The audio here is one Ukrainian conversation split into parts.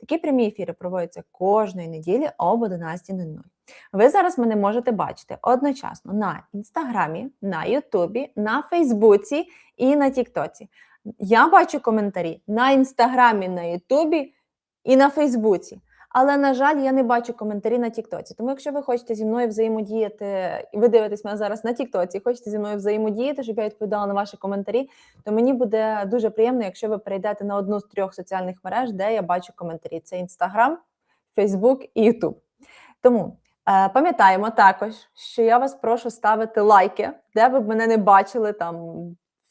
Такі прямі ефіри проводяться кожної неділі об 11.00. Ви зараз мене можете бачити одночасно на інстаграмі, на Ютубі, на Фейсбуці і на Тіктоці. Я бачу коментарі на інстаграмі, на Ютубі і на Фейсбуці. Але, на жаль, я не бачу коментарі на Тіктоці. Тому, якщо ви хочете зі мною взаємодіяти, і ви дивитесь мене зараз на Тіктоці, хочете зі мною взаємодіяти, щоб я відповідала на ваші коментарі, то мені буде дуже приємно, якщо ви перейдете на одну з трьох соціальних мереж, де я бачу коментарі: це Інстаграм, Фейсбук і Ютуб. Тому е, пам'ятаємо також, що я вас прошу ставити лайки, де ви б мене не бачили там.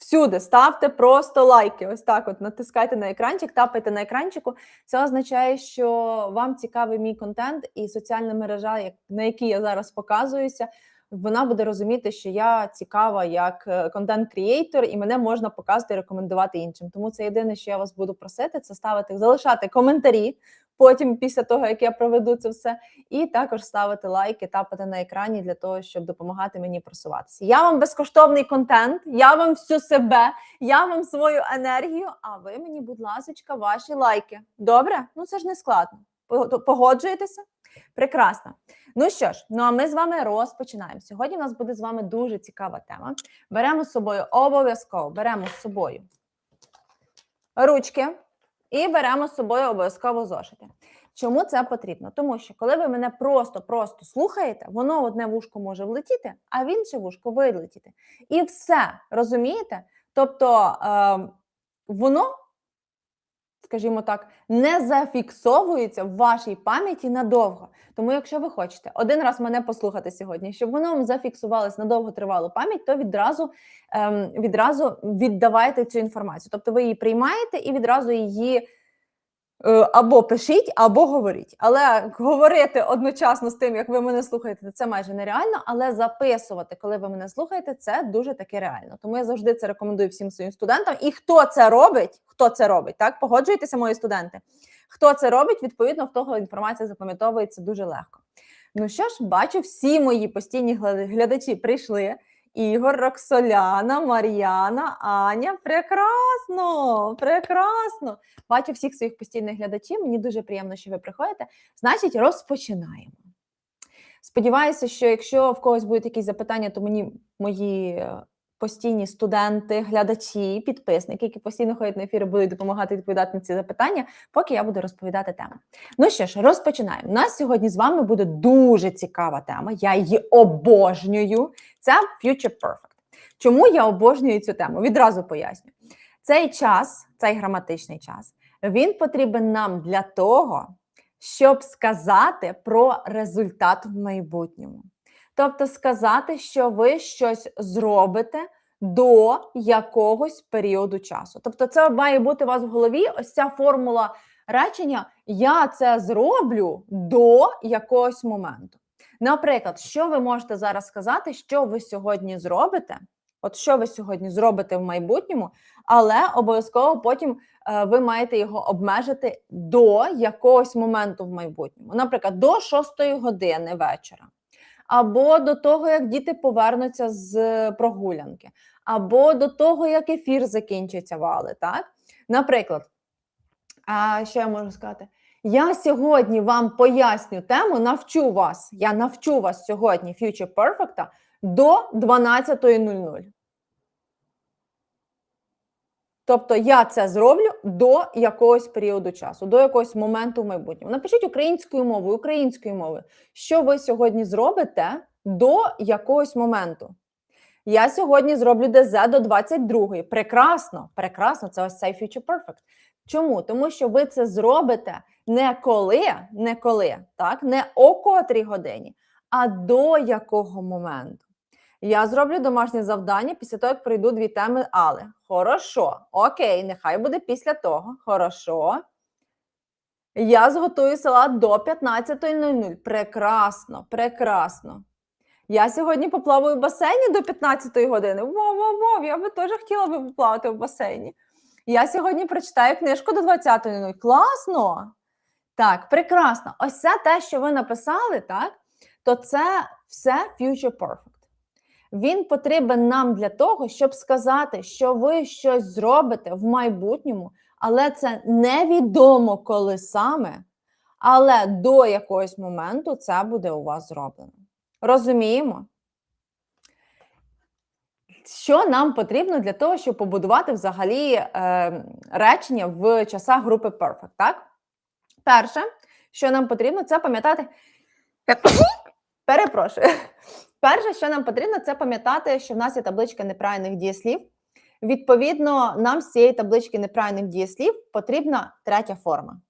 Всюди ставте просто лайки. Ось так от натискайте на екранчик, тапайте на екранчику. Це означає, що вам цікавий мій контент і соціальна мережа, на якій я зараз показуюся, вона буде розуміти, що я цікава як контент-крієйтор, і мене можна показувати і рекомендувати іншим. Тому це єдине, що я вас буду просити, це ставити, залишати коментарі. Потім, після того, як я проведу це все, і також ставити лайки, тапати на екрані для того, щоб допомагати мені просуватися. Я вам безкоштовний контент, я вам всю себе, я вам свою енергію. А ви мені, будь ласка, ваші лайки. Добре? Ну це ж не складно. Погоджуєтеся? Прекрасно. Ну що ж, ну а ми з вами розпочинаємо. Сьогодні у нас буде з вами дуже цікава тема. Беремо з собою обов'язково, беремо з собою ручки і беремо з собою обов'язково зошити. Чому це потрібно? Тому що коли ви мене просто-просто слухаєте, воно одне вушко може влетіти, а в інше вушко вилетіти. І все, розумієте? Тобто е, воно, скажімо так, не зафіксовується в вашій пам'яті надовго. Тому, якщо ви хочете один раз мене послухати сьогодні, щоб воно вам зафіксувалось на довготривалу пам'ять, то відразу, ем, відразу віддавайте цю інформацію. Тобто ви її приймаєте і відразу її. Е, Або пишіть, або говоріть. Але говорити одночасно з тим, як ви мене слухаєте, це майже нереально. Але записувати, коли ви мене слухаєте, це дуже таки реально. Тому я завжди це рекомендую всім своїм студентам. І хто це робить, хто це робить, так погоджуєтеся, мої студенти. Хто це робить, відповідно, в того інформація запам'ятовується дуже легко. Ну що ж, бачу, всі мої постійні глядачі прийшли. Ігор, Роксоляна, Мар'яна, Аня. Прекрасно! Прекрасно! Бачу всіх своїх постійних глядачів. Мені дуже приємно, що ви приходите. Значить, розпочинаємо. Сподіваюся, що якщо в когось будуть якісь запитання, то мені мої е, постійні студенти, глядачі, підписники, які постійно ходять на ефіри, будуть допомагати відповідати на ці запитання, поки я буду розповідати тему. Ну що ж, розпочинаємо. У нас сьогодні з вами буде дуже цікава тема. Я її обожнюю. Це Future Perfect. Чому я обожнюю цю тему? Відразу поясню. Цей час, цей граматичний час, він потрібен нам для того, щоб сказати про результат в майбутньому. Тобто сказати, що ви щось зробите до якогось періоду часу. Тобто, це має бути у вас в голові ось ця формула речення Я це зроблю до якогось моменту. Наприклад, що ви можете зараз сказати, що ви сьогодні зробите? От що ви сьогодні зробите в майбутньому, але обов'язково потім е, ви маєте його обмежити до якогось моменту в майбутньому. Наприклад, до 6 години вечора, або до того, як діти повернуться з прогулянки, або до того, як ефір закінчиться вали. Так? Наприклад, а що я можу сказати? Я сьогодні вам поясню тему, навчу вас. Я навчу вас сьогодні Future Perfect до 12.00. Тобто я це зроблю до якогось періоду часу, до якогось моменту в майбутньому. Напишіть українською мовою, українською мовою, що ви сьогодні зробите до якогось моменту. Я сьогодні зроблю ДЗ до 22-ї. Прекрасно, прекрасно, це ось цей Future Perfect. Чому? Тому що ви це зробите не коли, не коли, так, не о котрій годині, а до якого моменту. Я зроблю домашнє завдання після того, як пройду дві теми, але хорошо, окей, нехай буде після того. Хорошо. Я зготую салат до 15.00. Прекрасно, прекрасно. Я сьогодні поплаваю в басейні до 15 години. Вау, вау, вау, я би теж хотіла би поплавати в басейні. Я сьогодні прочитаю книжку до 20.00. Класно! Так, прекрасно. Ось це те, що ви написали, так? То це все Future Perfect. Він потрібен нам для того, щоб сказати, що ви щось зробите в майбутньому але це невідомо коли саме, але до якогось моменту це буде у вас зроблено. Розуміємо? Що нам потрібно для того, щоб побудувати взагалі е, речення в часах групи Perfect, так? Перше, що нам потрібно, це пам'ятати. Перепрошую. Перше, що нам потрібно, це пам'ятати, що в нас є табличка неправильних дієслів. Відповідно, нам з цієї таблички неправильних дієслів потрібна третя форма.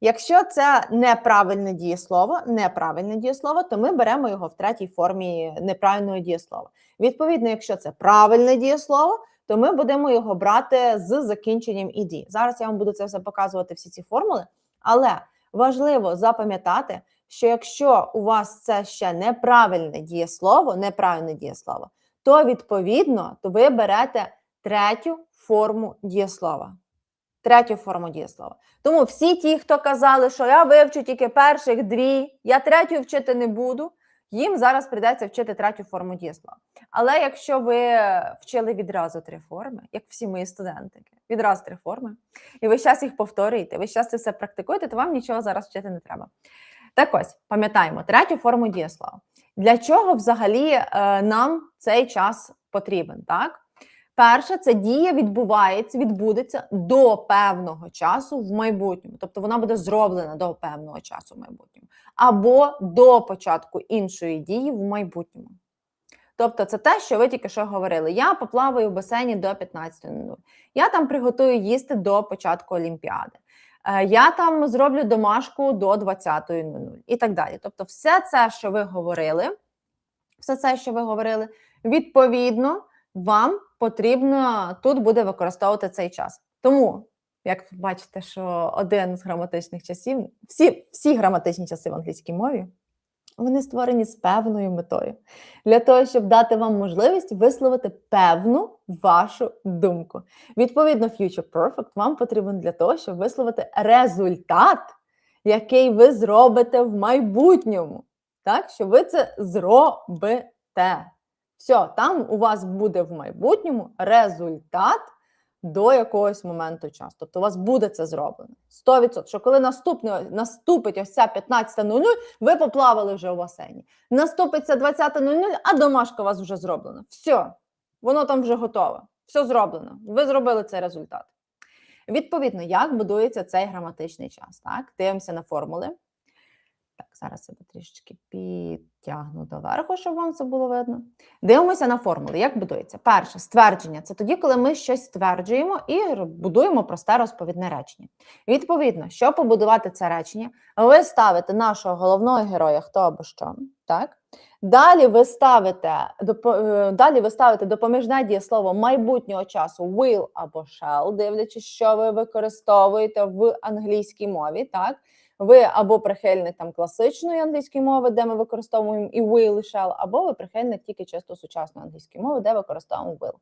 Якщо це неправильне дієслово, неправильне дієслово, то ми беремо його в третій формі неправильного дієслова. Відповідно, якщо це правильне дієслово, то ми будемо його брати з закінченням «ed». Зараз я вам буду це все показувати, всі ці формули, але важливо запам'ятати, що якщо у вас це ще неправильне дієслово, неправильне дієслово, то відповідно то ви берете третю форму дієслова. Третю форму дієслова. Тому всі ті, хто казали, що я вивчу тільки перших дві, я третю вчити не буду, їм зараз прийдеться вчити третю форму дієслова. Але якщо ви вчили відразу три форми, як всі мої студентики, відразу три форми, і ви зараз їх повторюєте, ви зараз це все практикуєте, то вам нічого зараз вчити не треба. Так ось, пам'ятаємо третю форму дієслова. Для чого взагалі е, нам цей час потрібен? так? Перше, це дія відбувається, відбудеться до певного часу в майбутньому. Тобто вона буде зроблена до певного часу в майбутньому, або до початку іншої дії в майбутньому. Тобто, це те, що ви тільки що говорили. Я поплаваю в басейні до 15.00. Я там приготую їсти до початку Олімпіади. Е, Я там зроблю домашку до 20.00 і так далі. Тобто, все це, що ви говорили, все це, що ви говорили, відповідно, вам потрібно тут буде використовувати цей час. Тому, як бачите, що один з граматичних часів, всі, всі граматичні часи в англійській мові, вони створені з певною метою для того, щоб дати вам можливість висловити певну вашу думку. Відповідно, Future Perfect вам потрібен для того, щоб висловити результат, який ви зробите в майбутньому. Так, що ви це зробите. Все, там у вас буде в майбутньому результат до якогось моменту часу. Тобто у вас буде це зроблено. 100%. Що коли наступне, наступить ось ця 15.00, ви поплавали вже у басейні. Наступиться 20.00, а домашка у вас вже зроблена. Все, воно там вже готове. Все зроблено. Ви зробили цей результат. Відповідно, як будується цей граматичний час? Так, дивимося на формули. Так, зараз я трішечки підтягну доверху, щоб вам це було видно. Дивимося на формули. Як будується? Перше, ствердження це тоді, коли ми щось стверджуємо і будуємо просте розповідне речення. Відповідно, щоб побудувати це речення, ви ставите нашого головного героя, хто або що. так? Далі ви ставите е, далі ви ставите допоміжне дієслово майбутнього часу will або shall, дивлячись, що ви використовуєте в англійській мові. так? Ви або прихильник там класичної англійської мови, де ми використовуємо і will, і shall, або ви прихильник тільки чисто сучасної англійської мови, де використовуємо will.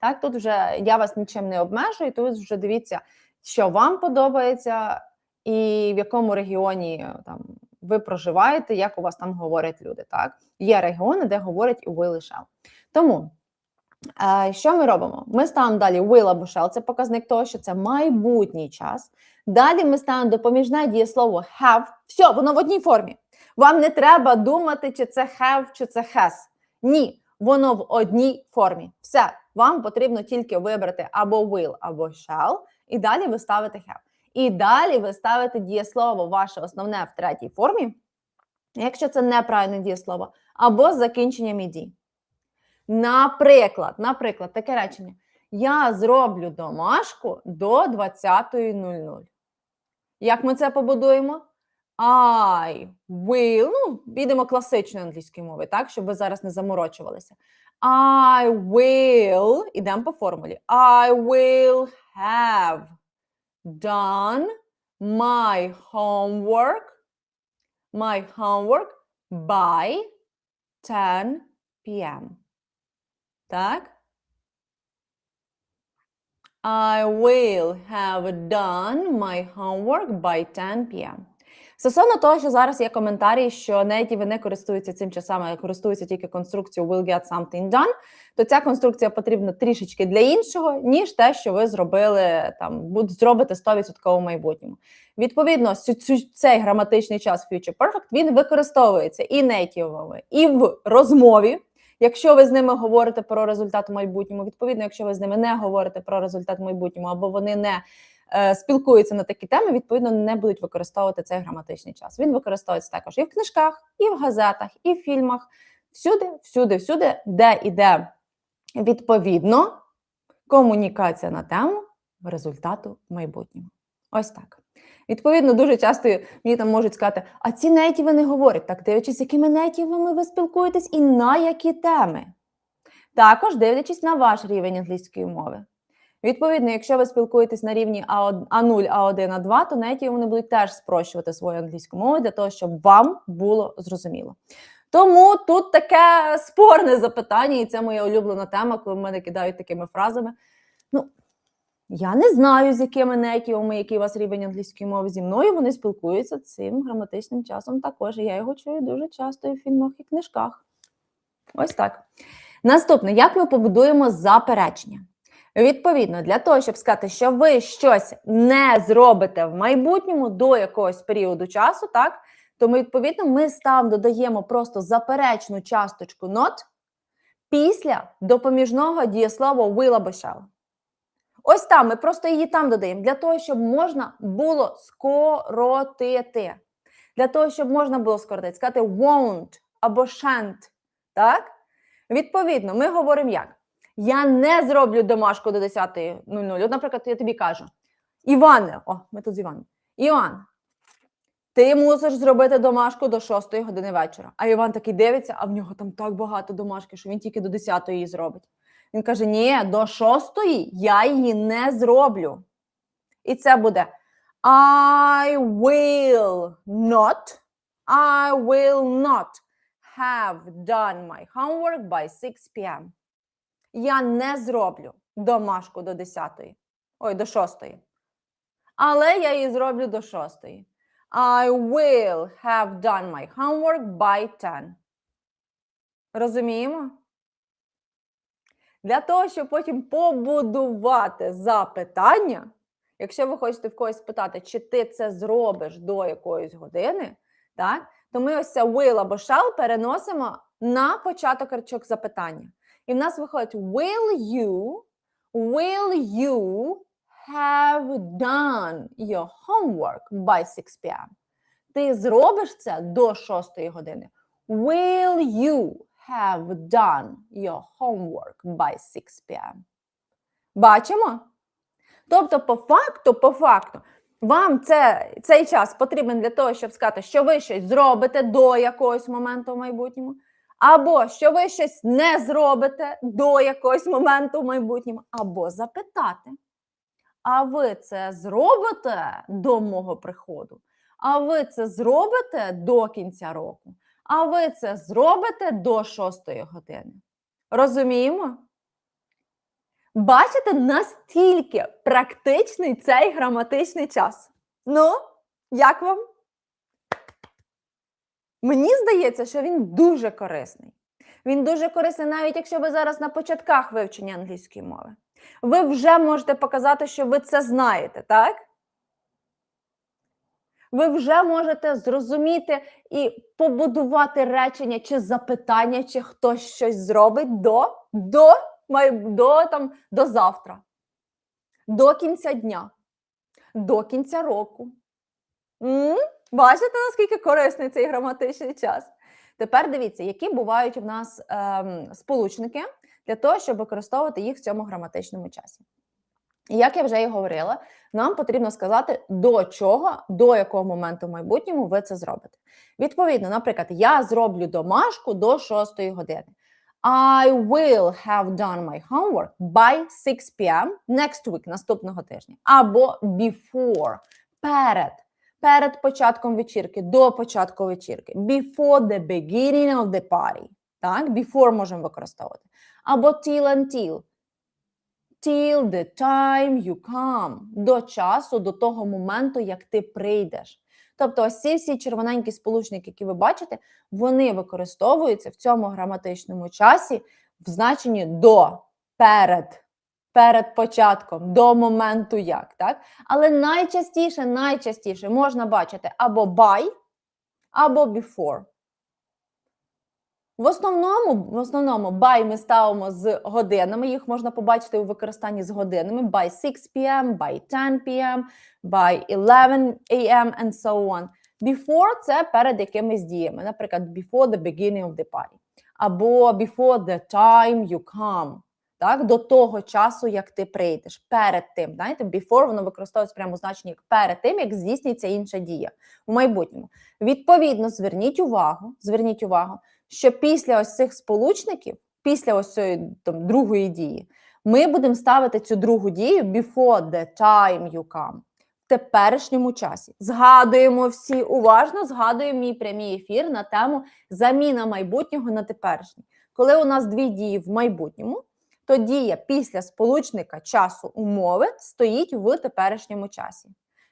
Так, тут вже я вас нічим не обмежую, тут вже дивіться, що вам подобається, і в якому регіоні там ви проживаєте, як у вас там говорять люди. Так, є регіони, де говорять і will, і shall. Тому. Е, Що ми робимо? Ми ставимо далі will або shall, це показник того, що це майбутній час. Далі ми ставимо допоміжне дієслово have. Все, воно в одній формі. Вам не треба думати, чи це have, чи це has. Ні, воно в одній формі. Все, вам потрібно тільки вибрати або will, або shall, і далі ви ставите have. І далі ви ставите дієслово ваше основне в третій формі, якщо це неправильне дієслово, або з закінченням «ed». Наприклад, наприклад, таке речення. Я зроблю домашку до 20.00. Як ми це побудуємо? I will, ну, підемо класичною англійською мовою, так, щоб ви зараз не заморочувалися. I will, ідемо по формулі. I will have done my homework, my homework by 10 p.m. Так? I will have done my homework by 10 p.m. Стосовно того, що зараз є коментарі, що native не користуються цим часами, а користуються тільки конструкцією will get something done, то ця конструкція потрібна трішечки для іншого, ніж те, що ви зробили там, зробите 100% в майбутньому. Відповідно, цей граматичний час future perfect він використовується і нейтівами, і в розмові. Якщо ви з ними говорите про результат у майбутньому, відповідно, якщо ви з ними не говорите про результат в майбутньому, або вони не е, спілкуються на такі теми, відповідно, не будуть використовувати цей граматичний час. Він використовується також і в книжках, і в газетах, і в фільмах, всюди, всюди, всюди, де іде відповідно комунікація на тему результату в майбутньому. Ось так. Відповідно, дуже часто мені там можуть сказати, а ці нейтіви не говорять. Так, дивлячись, з якими нейтівами ви спілкуєтесь і на які теми. Також дивлячись на ваш рівень англійської мови. Відповідно, якщо ви спілкуєтесь на рівні А1, А0, А1, А2, то нейтіви вони будуть теж спрощувати свою англійську мову для того, щоб вам було зрозуміло. Тому тут таке спорне запитання, і це моя улюблена тема, коли мене кидають такими фразами. Ну, я не знаю, з якими нетівами, який у вас рівень англійської мови зі мною. Вони спілкуються цим граматичним часом також. Я його чую дуже часто і в фільмах і книжках. Ось так. Наступне, як ми побудуємо заперечення? Відповідно, для того, щоб сказати, що ви щось не зробите в майбутньому до якогось періоду часу, так, то відповідно, ми там додаємо просто заперечну часточку not після допоміжного дієслова will або shall. Ось там ми просто її там додаємо для того, щоб можна було скоротити. Для того, щоб можна було скоротити, сказати won't або shan't. Так? Відповідно, ми говоримо як? Я не зроблю домашку до 10.00. От, наприклад, я тобі кажу: Іване, о, ми тут з Іваном. Іван, ти мусиш зробити домашку до 6 години вечора. А Іван такий дивиться, а в нього там так багато домашки, що він тільки до 10 її зробить. Він каже: Ні, до 6 я її не зроблю. І це буде I will not, I will not have done my homework by 6 p.m. Я не зроблю домашку до 10-ї. ой, до 6. Але я її зроблю до 6. I will have done my homework by 10. Розуміємо? Для того, щоб потім побудувати запитання, якщо ви хочете в когось спитати, чи ти це зробиш до якоїсь години, так, то ми ось це will або shall переносимо на початок речок запитання. І в нас виходить will you, will you have done your homework by 6 p.m. Ти зробиш це до 6 години. Will you have done your homework by 6 p.m. Бачимо? Тобто, по факту, по факту, вам це, цей час потрібен для того, щоб сказати, що ви щось зробите до якогось моменту в майбутньому, або що ви щось не зробите до якогось моменту в майбутньому, або запитати. А ви це зробите до мого приходу? А ви це зробите до кінця року? А ви це зробите до 6 години? Розуміємо? Бачите, настільки практичний цей граматичний час. Ну, як вам? Мені здається, що він дуже корисний. Він дуже корисний, навіть якщо ви зараз на початках вивчення англійської мови. Ви вже можете показати, що ви це знаєте, так? Ви вже можете зрозуміти і побудувати речення чи запитання, чи хтось щось зробить до, до, до, там, до завтра, до кінця дня, до кінця року. М? Бачите, наскільки корисний цей граматичний час? Тепер дивіться, які бувають в нас ем, сполучники для того, щоб використовувати їх в цьому граматичному часі. Як я вже і говорила, нам потрібно сказати, до чого, до якого моменту в майбутньому ви це зробите. Відповідно, наприклад, я зроблю домашку до 6 години. I will have done my homework by 6 p.m. next week, наступного тижня. Або before, перед, перед початком вечірки, до початку вечірки. Before the beginning of the party. Так, before можемо використовувати. Або till until. Till the time you come. До часу, до того моменту, як ти прийдеш. Тобто, ось ці всі червоненькі сполучники, які ви бачите, вони використовуються в цьому граматичному часі в значенні до, перед, перед початком, до моменту як. Так? Але найчастіше, найчастіше можна бачити або by, або before. В основному, в основному by ми ставимо з годинами. Їх можна побачити у використанні з годинами. By 6 p.m., by 10 p.m., by 11 a.m. and so on. Before – це перед якимись діями. Наприклад, before the beginning of the party. Або before the time you come. Так, до того часу, як ти прийдеш, перед тим. Знаєте, before воно використовується прямо у значенні як перед тим, як здійснюється інша дія у майбутньому. Відповідно, зверніть увагу, зверніть увагу, що після ось цих сполучників, після ось цієї там, другої дії, ми будемо ставити цю другу дію before the time you come. В теперішньому часі. Згадуємо всі уважно, згадуємо мій прямий ефір на тему заміна майбутнього на теперішнє. Коли у нас дві дії в майбутньому, то дія після сполучника часу умови стоїть в теперішньому часі.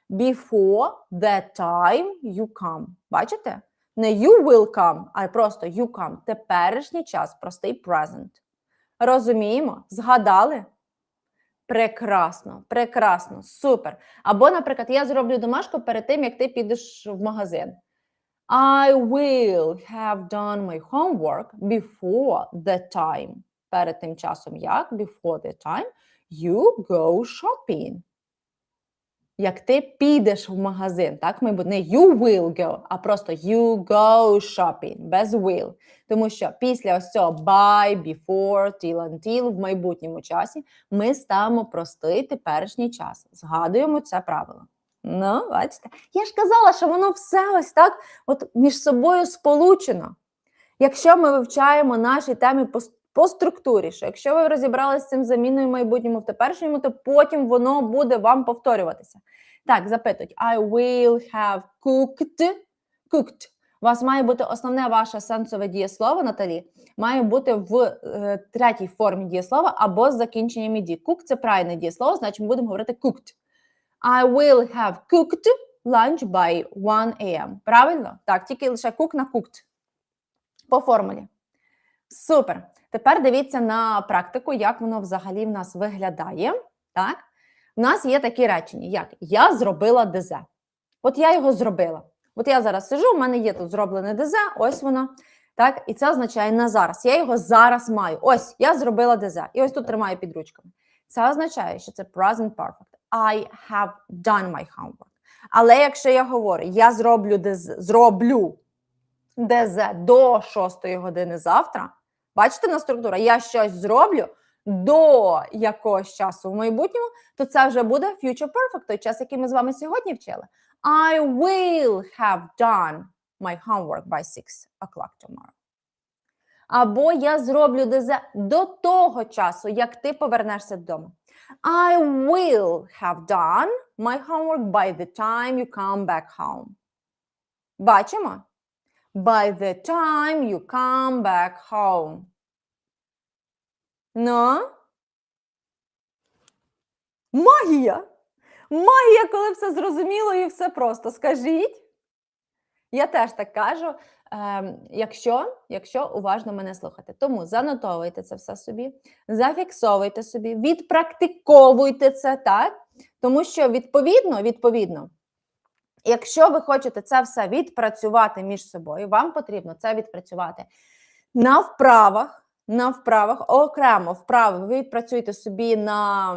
Before the time you come. Бачите? Не you will come, а просто you come. Теперішній час, простий present. Розуміємо? Згадали? Прекрасно, прекрасно, супер. Або, наприклад, я зроблю домашку перед тим, як ти підеш в магазин. I will have done my homework before the time. Перед тим часом як? Before the time you go shopping. Як ти підеш в магазин, так? Ми не you will go, а просто you go shopping, без will. Тому що після ось цього by, before, till, until в майбутньому часі ми ставимо простий теперішній час. Згадуємо це правило. Ну, бачите, я ж казала, що воно все ось так от між собою сполучено. Якщо ми вивчаємо наші теми по, структурі, що якщо ви розібралися з цим заміною в майбутньому в теперішньому, то потім воно буде вам повторюватися. Так, запитують: I will have cooked. cooked. У вас має бути основне ваше сенсове дієслово, Наталі, має бути в е, третій формі дієслова або з закінченням іді. Cook – це правильне дієслово, значить ми будемо говорити cooked. I will have cooked lunch by 1 a.m. Правильно? Так, тільки лише cook на cooked. По формулі. Супер. Тепер дивіться на практику, як воно взагалі в нас виглядає. Так? У нас є такі речення, як я зробила ДЗ. От я його зробила. От я зараз сижу, у мене є тут зроблене ДЗ, ось воно. Так, і це означає на зараз. Я його зараз маю. Ось я зробила ДЗ. І ось тут тримаю під ручками. Це означає, що це present perfect. I have done my homework. Але якщо я говорю, я зроблю ДЗ, зроблю ДЗ до 6 години завтра, бачите на структуру, я щось зроблю до якогось часу в майбутньому, то це вже буде future perfect, той час, який ми з вами сьогодні вчили. I will have done my homework by 6 o'clock tomorrow. Або я зроблю ДЗ до того часу, як ти повернешся додому. I will have done my homework by the time you come back home. Бачимо? By the time you come back home. Ну? Магія! Магія, коли все зрозуміло і все просто. Скажіть. Я теж так кажу, е, якщо, якщо уважно мене слухати. Тому занотовуйте це все собі, зафіксовуйте собі, відпрактиковуйте це, так? Тому що відповідно, відповідно, якщо ви хочете це все відпрацювати між собою, вам потрібно це відпрацювати на вправах. На вправах окремо вправи ви відпрацюєте собі на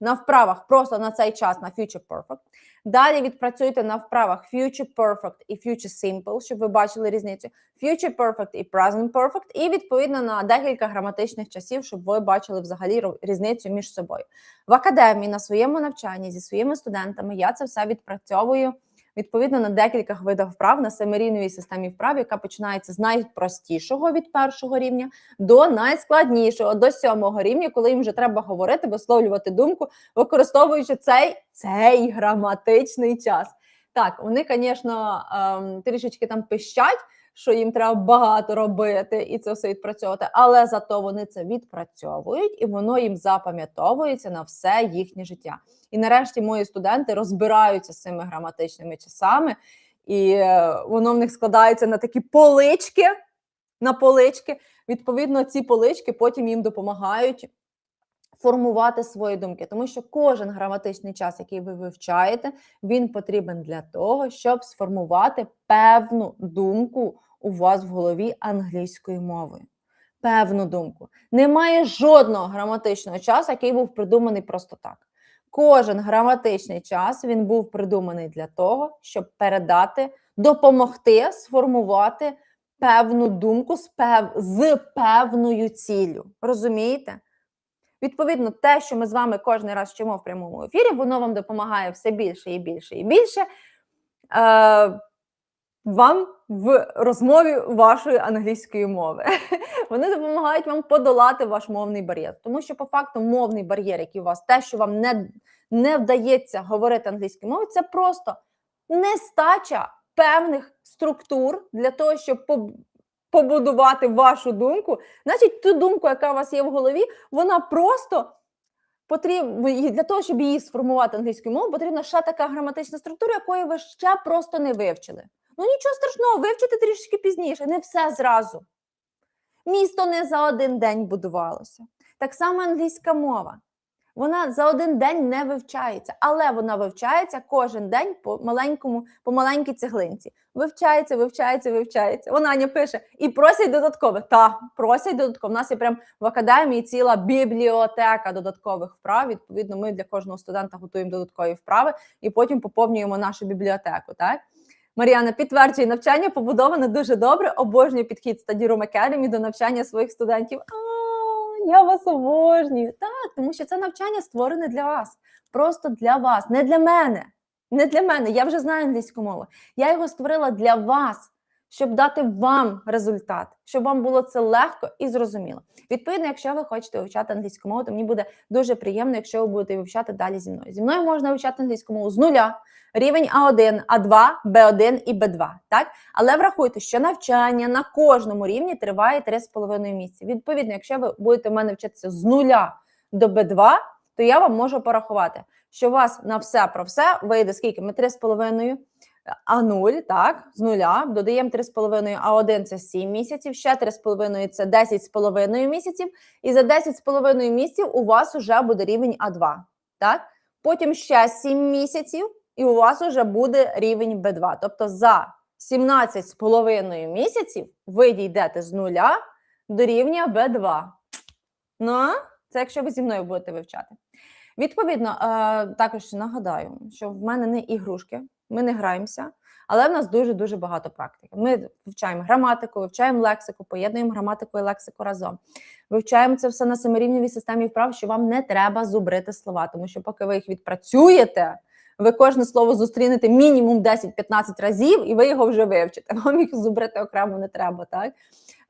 на вправах просто на цей час на Future Perfect. Далі відпрацюйте на вправах Future Perfect і Future Simple, щоб ви бачили різницю. Future Perfect і Present Perfect, і відповідно на декілька граматичних часів, щоб ви бачили взагалі різницю між собою. В академії на своєму навчанні зі своїми студентами я це все відпрацьовую відповідно на декілька видах вправ на семирівневій системі вправ, яка починається з найпростішого від першого рівня до найскладнішого, до сьомого рівня, коли їм вже треба говорити, висловлювати думку, використовуючи цей, цей граматичний час. Так, вони, звісно, ем, трішечки там пищать. Що їм треба багато робити і це все відпрацьовувати, але зато вони це відпрацьовують і воно їм запам'ятовується на все їхнє життя. І нарешті мої студенти розбираються з цими граматичними часами, і е, воно в них складається на такі полички. На полички. Відповідно, ці полички потім їм допомагають формувати свої думки, тому що кожен граматичний час, який ви вивчаєте, він потрібен для того, щоб сформувати певну думку у вас в голові англійською мовою. Певну думку. Немає жодного граматичного часу, який був придуманий просто так. Кожен граматичний час він був придуманий для того, щоб передати, допомогти сформувати певну думку з, пев... з певною ціллю. Розумієте? Відповідно, те, що ми з вами кожен раз вчимо в прямому ефірі, воно вам допомагає все більше і більше і більше е, вам в розмові вашої англійської мови. Вони допомагають вам подолати ваш мовний бар'єр. Тому що, по факту, мовний бар'єр, який у вас, те, що вам не, не вдається говорити англійською мовою, це просто нестача певних структур для того, щоб побудувати вашу думку. Значить, ту думку, яка у вас є в голові, вона просто потрібна для того, щоб її сформувати англійською мовою, потрібна ще така граматична структура, якої ви ще просто не вивчили. Ну нічого страшного, вивчити трішки пізніше, не все зразу. Місто не за один день будувалося. Так само англійська мова. Вона за один день не вивчається, але вона вивчається кожен день по маленькому, по маленькій цеглинці. Вивчається, вивчається, вивчається. Вона Аня пише і просять додаткове. Та просять додатково. У нас є прям в академії ціла бібліотека додаткових вправ. Відповідно, ми для кожного студента готуємо додаткові вправи і потім поповнюємо нашу бібліотеку. Так? Мар'яна підтверджує, навчання побудоване дуже добре. Обожнює підхід Room Academy до навчання своїх студентів. Я вас обожнюю. Так, тому що це навчання створене для вас. Просто для вас, не для мене. Не для мене. Я вже знаю англійську мову. Я його створила для вас, щоб дати вам результат, щоб вам було це легко і зрозуміло. Відповідно, якщо ви хочете вивчати англійську мову, то мені буде дуже приємно, якщо ви будете вивчати далі зі мною. Зі мною можна вивчати англійську мову з нуля, рівень А1, А2, Б1 і Б2. Так? Але врахуйте, що навчання на кожному рівні триває 3,5 місяці. Відповідно, якщо ви будете в мене вчитися з нуля до Б2, то я вам можу порахувати, що у вас на все про все вийде скільки? Ми 3,5 А0, так, з нуля, додаємо 3,5 А1 це 7 місяців, ще 3,5 це 10,5 місяців, і за 10,5 місяців у вас вже буде рівень А2. Так? Потім ще 7 місяців, і у вас вже буде рівень Б2. Тобто за 17,5 місяців ви дійдете з нуля до рівня Б2. Ну, це якщо ви зі мною будете вивчати. Відповідно, е, також нагадаю, що в мене не ігрушки, ми не граємося, але в нас дуже-дуже багато практики. Ми вивчаємо граматику, вивчаємо лексику, поєднуємо граматику і лексику разом. Вивчаємо це все на семирівневій системі вправ, що вам не треба зубрити слова, тому що поки ви їх відпрацюєте, ви кожне слово зустрінете мінімум 10-15 разів, і ви його вже вивчите. Вам їх зубрити окремо не треба. Так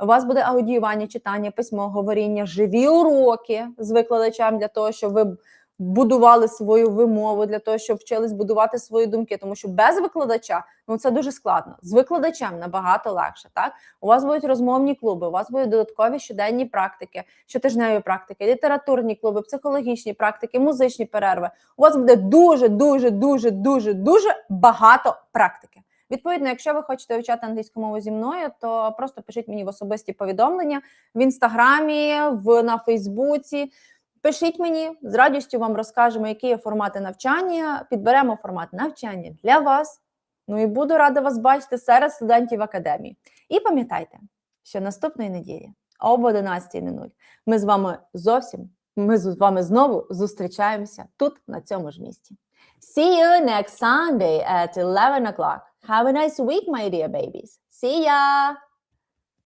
у вас буде аудіювання, читання, письмо, говоріння, живі уроки з викладачем для того, щоб ви будували свою вимову, для того, щоб вчились будувати свої думки. Тому що без викладача ну це дуже складно. З викладачем набагато легше. Так у вас будуть розмовні клуби, у вас будуть додаткові щоденні практики, щотижневі практики, літературні клуби, психологічні практики, музичні перерви. У вас буде дуже, дуже, дуже, дуже, дуже багато практики. Відповідно, якщо ви хочете вивчати англійську мову зі мною, то просто пишіть мені в особисті повідомлення в інстаграмі, в на Фейсбуці. Пишіть мені з радістю вам розкажемо, які є формати навчання. Підберемо формат навчання для вас. Ну і буду рада вас бачити серед студентів академії. І пам'ятайте, що наступної неділі об 11.00 ми з вами зовсім ми з вами знову зустрічаємося тут, на цьому ж місці. See you next Sunday at 11 o'clock. Have a nice week, my dear babies. See ya!